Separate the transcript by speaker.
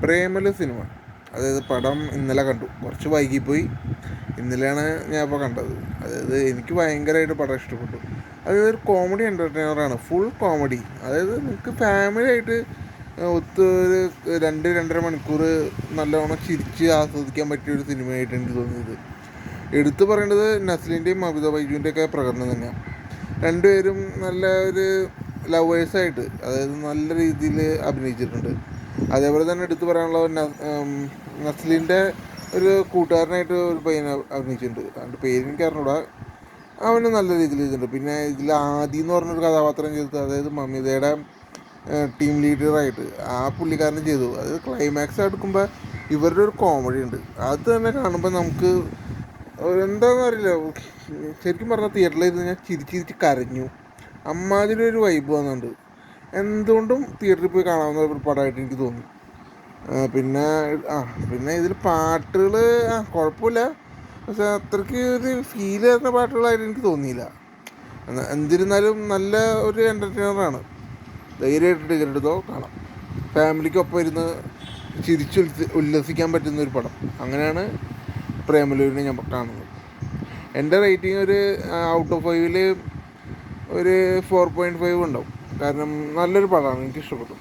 Speaker 1: Premalu cinema. അതായത് പടം ഇന്നലെ കണ്ടു. കുറച്ച് വൈകിപ്പോയി. ഇന്നലെയാണ് ഞാൻ ഇപ്പോൾ കണ്ടത്. അതായത് എനിക്ക് ഭയങ്കരമായിട്ട് പടം ഇഷ്ടപ്പെട്ടു. അതായത് ഒരു കോമഡി എന്റർടൈനറാണ് ഫുൾ കോമഡി അതായത് നിങ്ങൾക്ക് ഫാമിലി ആയിട്ട് ഒത്ത് ഒരു രണ്ട് രണ്ടര മണിക്കൂർ നല്ലവണ്ണം ചിരിച്ച് ആസ്വദിക്കാൻ പറ്റിയ ഒരു സിനിമയായിട്ട് എനിക്ക് തോന്നിയത്. എടുത്തു പറയേണ്ടത് നസ്ലിന്റെയും അമിത ബൈജുവിന്റെയൊക്കെ പ്രകടനം തന്നെയാണ്. രണ്ടുപേരും നല്ല ഒരു ലവേഴ്സായിട്ട് അതായത് നല്ല രീതിയിൽ അഭിനയിച്ചിട്ടുണ്ട്. അതേപോലെ തന്നെ എടുത്തു പറയാനുള്ളത് ന- നസ്ലിന്റെ ഒരു കൂട്ടുകാരനായിട്ട് ഒരു പയ്യൻ അഭിനയിച്ചിട്ടുണ്ട്. അവന്റെ പേര് എനിക്ക് അറിഞ്ഞൂടാ. അവന് നല്ല രീതിയിൽ ചെയ്തിട്ടുണ്ട്. പിന്നെ ഇതിൽ ആദി എന്ന് പറഞ്ഞൊരു കഥാപാത്രം ചെയ്തത് അതായത് മമിതയുടെ ടീം ലീഡറായിട്ട് ആ പുള്ളിക്കാരൻ ചെയ്തു. അത് ക്ലൈമാക്സ് എടുക്കുമ്പോൾ ഇവരുടെ ഒരു കോമഡി ഉണ്ട്. അത് തന്നെ കാണുമ്പോൾ നമുക്ക് എന്താണെന്ന് അറിയില്ല. ശരിക്കും പറഞ്ഞാൽ തിയേറ്ററിൽ ഇരുന്ന് ഞാൻ ചിരിച്ചിരിച്ച് ചിരിച്ച് കരഞ്ഞു. അമ്മാതിരി ഒരു വൈബ് വന്നിട്ടുണ്ട്. എന്തുകൊണ്ടും തിയേറ്ററിൽ പോയി കാണാവുന്ന ഒരു പടമായിട്ട് എനിക്ക് തോന്നി. പിന്നെ ആ പിന്നെ ഇതിൽ പാട്ടുകൾ ആ കുഴപ്പമില്ല. പക്ഷെ അത്രയ്ക്ക് ഒരു ഫീൽ ചെയ്യുന്ന പാട്ടുകളായിട്ട് എനിക്ക് തോന്നിയില്ല. എന്തിരുന്നാലും നല്ല ഒരു എന്റർടൈനറാണ് ധൈര്യമായിട്ട് ടിക്കറ്റ് എടുത്തോ കാണാം. ഫാമിലിക്കൊപ്പം ഇരുന്ന് ചിരിച്ച് ഉല്ലസി- ഉല്ലസിക്കാൻ പറ്റുന്ന ഒരു പടം. അങ്ങനെയാണ് പ്രേമലൂരിനെ ഞാൻ കാണുന്നത്. എന്റെ റേറ്റിംഗ് ഒരു ഔട്ട് ഓഫ് ഫൈവിൽ ഒരു ഫോർ പോയിന്റ് ഫൈവ് ഉണ്ടാവും. കാരണം നല്ലൊരു പടമാണ്. എനിക്ക് ഇഷ്ടപ്പെട്ടു